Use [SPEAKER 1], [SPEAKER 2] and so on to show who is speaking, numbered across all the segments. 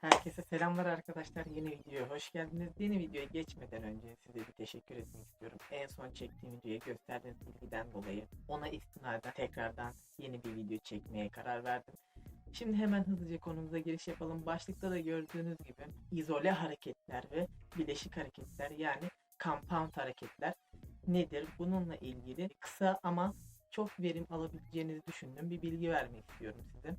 [SPEAKER 1] Herkese selamlar arkadaşlar. Yeni videoya hoş geldiniz. Yeni videoya geçmeden önce size bir teşekkür etmek istiyorum. En son çektiğim videoya gösterdiğiniz bilgiden dolayı ona istinaden tekrardan yeni bir video çekmeye karar verdim. Şimdi hemen hızlıca konumuza giriş yapalım. Başlıkta da gördüğünüz gibi izole hareketler ve bileşik hareketler yani compound hareketler nedir? Bununla ilgili kısa ama çok verim alabileceğinizi düşündüğüm bir bilgi vermek istiyorum size.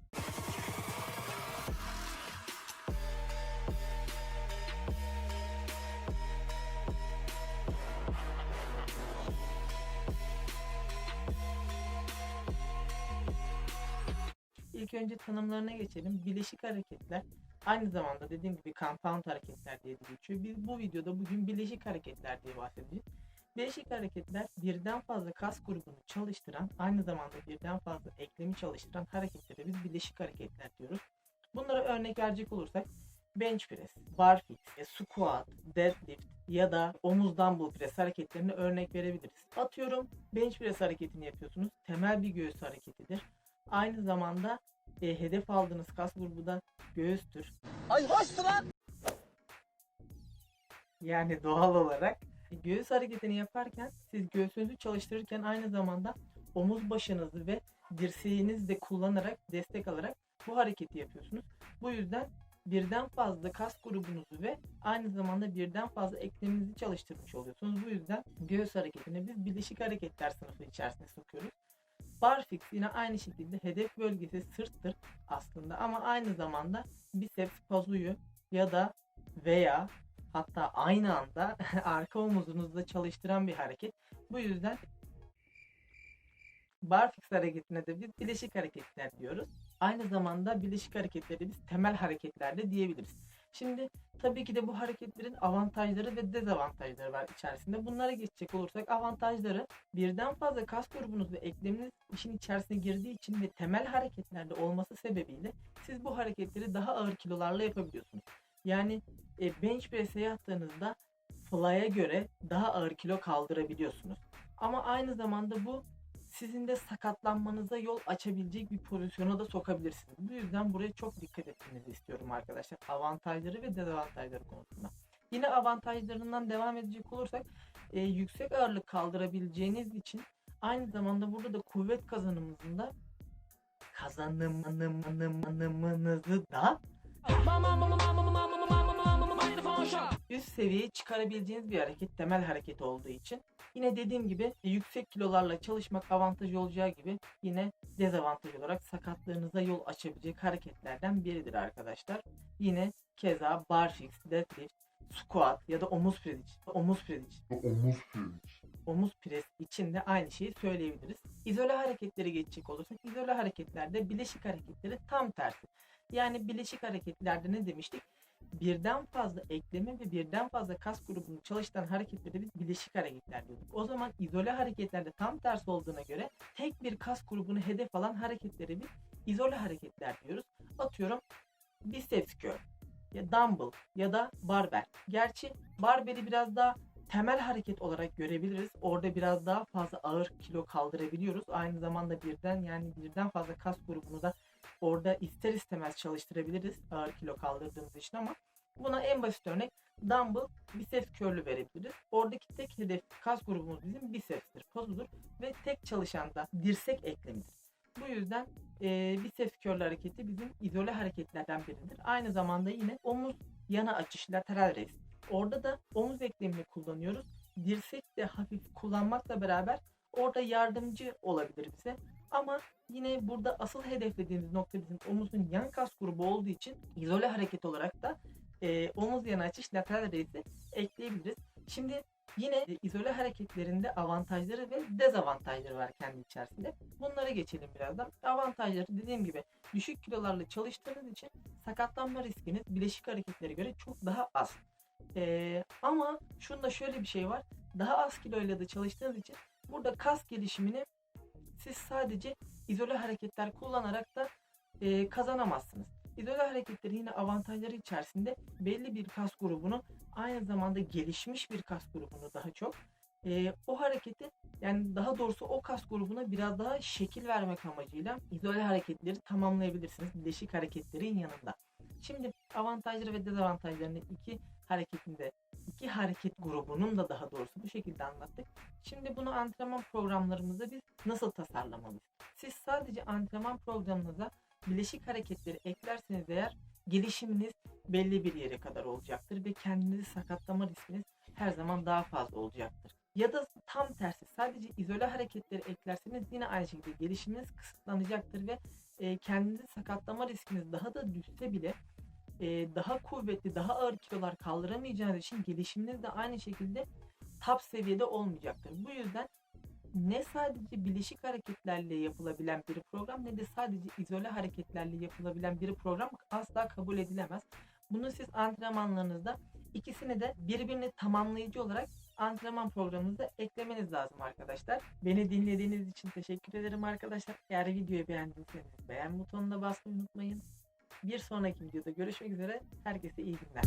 [SPEAKER 1] İlk önce tanımlarına geçelim. Bileşik hareketler aynı zamanda dediğim gibi compound hareketler diye de geçiyor. Biz bu videoda bugün bileşik hareketler diye bahsedeceğiz. Bileşik hareketler birden fazla kas grubunu çalıştıran, aynı zamanda birden fazla eklemi çalıştıran hareketlere biz bileşik hareketler diyoruz. Bunlara örnek verecek olursak bench press, barfix, e, squat, deadlift ya da omuz dumbbell press hareketlerine örnek verebiliriz. Atıyorum bench press hareketini yapıyorsunuz. Temel bir göğüs hareketidir. Aynı zamanda e, hedef aldığınız kas grubu da göğüstür.
[SPEAKER 2] Ay hoştu lan.
[SPEAKER 1] Yani doğal olarak e, göğüs hareketini yaparken siz göğsünüzü çalıştırırken aynı zamanda omuz başınızı ve dirseğinizi de kullanarak destek alarak bu hareketi yapıyorsunuz. Bu yüzden birden fazla kas grubunuzu ve aynı zamanda birden fazla ekleminizi çalıştırmış oluyorsunuz. Bu yüzden göğüs hareketini biz bileşik hareketler sınıfı içerisine sokuyoruz. Barfix yine aynı şekilde hedef bölgesi sırttır aslında ama aynı zamanda biceps pazuyu ya da veya hatta aynı anda arka omuzunuzda çalıştıran bir hareket. Bu yüzden barfix hareketine de biz bileşik hareketler diyoruz. Aynı zamanda bileşik hareketleri biz temel hareketler de diyebiliriz. Şimdi tabii ki de bu hareketlerin avantajları ve dezavantajları var içerisinde. Bunlara geçecek olursak avantajları birden fazla kas grubunuz ve ekleminiz işin içerisine girdiği için ve temel hareketlerde olması sebebiyle siz bu hareketleri daha ağır kilolarla yapabiliyorsunuz. Yani e, bench press'e yattığınızda fly'a göre daha ağır kilo kaldırabiliyorsunuz. Ama aynı zamanda bu sizin de sakatlanmanıza yol açabilecek bir pozisyona da sokabilirsiniz. Bu yüzden buraya çok dikkat etmenizi istiyorum arkadaşlar. Avantajları ve dezavantajları konusunda. Yine avantajlarından devam edecek olursak e, yüksek ağırlık kaldırabileceğiniz için aynı zamanda burada da kuvvet kazanımınızın da kazanımınızı da üst seviyeye çıkarabileceğiniz bir hareket, temel hareket olduğu için yine dediğim gibi yüksek kilolarla çalışmak avantaj olacağı gibi yine dezavantaj olarak sakatlığınıza yol açabilecek hareketlerden biridir arkadaşlar. Yine keza barfix, deadlift, squat ya da omuz pres için, omuz pres için,
[SPEAKER 3] Omuz pirinç.
[SPEAKER 1] omuz pres için de aynı şeyi söyleyebiliriz. İzole hareketleri geçecek olursak izole hareketlerde bileşik hareketleri tam tersi. Yani bileşik hareketlerde ne demiştik? Birden fazla eklemi ve birden fazla kas grubunu çalıştıran hareketleri biz bileşik hareketler diyorduk. O zaman izole hareketlerde tam tersi olduğuna göre tek bir kas grubunu hedef alan hareketleri biz izole hareketler diyoruz. Atıyorum biceps curl ya dumbbell ya da barbell. Gerçi barbeli biraz daha temel hareket olarak görebiliriz. Orada biraz daha fazla ağır kilo kaldırabiliyoruz. Aynı zamanda birden yani birden fazla kas grubunu da orada ister istemez çalıştırabiliriz ağır kilo kaldırdığımız için ama buna en basit örnek dumbbell biceps curl'ü verebiliriz. Oradaki tek hedef kas grubumuz bizim bicepstir, pozudur ve tek çalışan da dirsek eklemidir. Bu yüzden e, biceps curl hareketi bizim izole hareketlerden biridir. Aynı zamanda yine omuz yana açış, lateral raise. Orada da omuz eklemini kullanıyoruz. Dirsek de hafif kullanmakla beraber orada yardımcı olabilir bize. Ama yine burada asıl hedeflediğimiz nokta bizim omuzun yan kas grubu olduğu için izole hareket olarak da e, omuz yana açış lateral raise'i ekleyebiliriz. Şimdi yine e, izole hareketlerinde avantajları ve dezavantajları var kendi içerisinde. Bunlara geçelim birazdan. Avantajları dediğim gibi düşük kilolarla çalıştığınız için sakatlanma riskiniz bileşik hareketlere göre çok daha az. E, ama şunda şöyle bir şey var. Daha az kiloyla da çalıştığınız için burada kas gelişimini siz sadece izole hareketler kullanarak da e, kazanamazsınız. İzole hareketlerin yine avantajları içerisinde belli bir kas grubunu aynı zamanda gelişmiş bir kas grubunu daha çok e, o hareketi yani daha doğrusu o kas grubuna biraz daha şekil vermek amacıyla izole hareketleri tamamlayabilirsiniz bileşik hareketlerin yanında. Şimdi avantajları ve dezavantajlarını iki hareketinde, iki hareket grubunun da daha doğrusu bu şekilde anlattık. Şimdi bunu antrenman programlarımızda biz nasıl tasarlamalıyız? Siz sadece antrenman programınıza bileşik hareketleri eklerseniz eğer gelişiminiz belli bir yere kadar olacaktır ve kendinizi sakatlama riskiniz her zaman daha fazla olacaktır. Ya da tam tersi sadece izole hareketleri eklerseniz yine aynı şekilde gelişiminiz kısıtlanacaktır ve kendinizi sakatlama riskiniz daha da düşse bile e, daha kuvvetli, daha ağır kilolar kaldıramayacağınız için gelişiminiz de aynı şekilde top seviyede olmayacaktır. Bu yüzden ne sadece bileşik hareketlerle yapılabilen bir program ne de sadece izole hareketlerle yapılabilen bir program asla kabul edilemez. Bunu siz antrenmanlarınızda ikisini de birbirini tamamlayıcı olarak antrenman programınıza eklemeniz lazım arkadaşlar. Beni dinlediğiniz için teşekkür ederim arkadaşlar. Eğer videoyu beğendiyseniz beğen butonuna basmayı unutmayın. Bir sonraki videoda görüşmek üzere. Herkese iyi günler.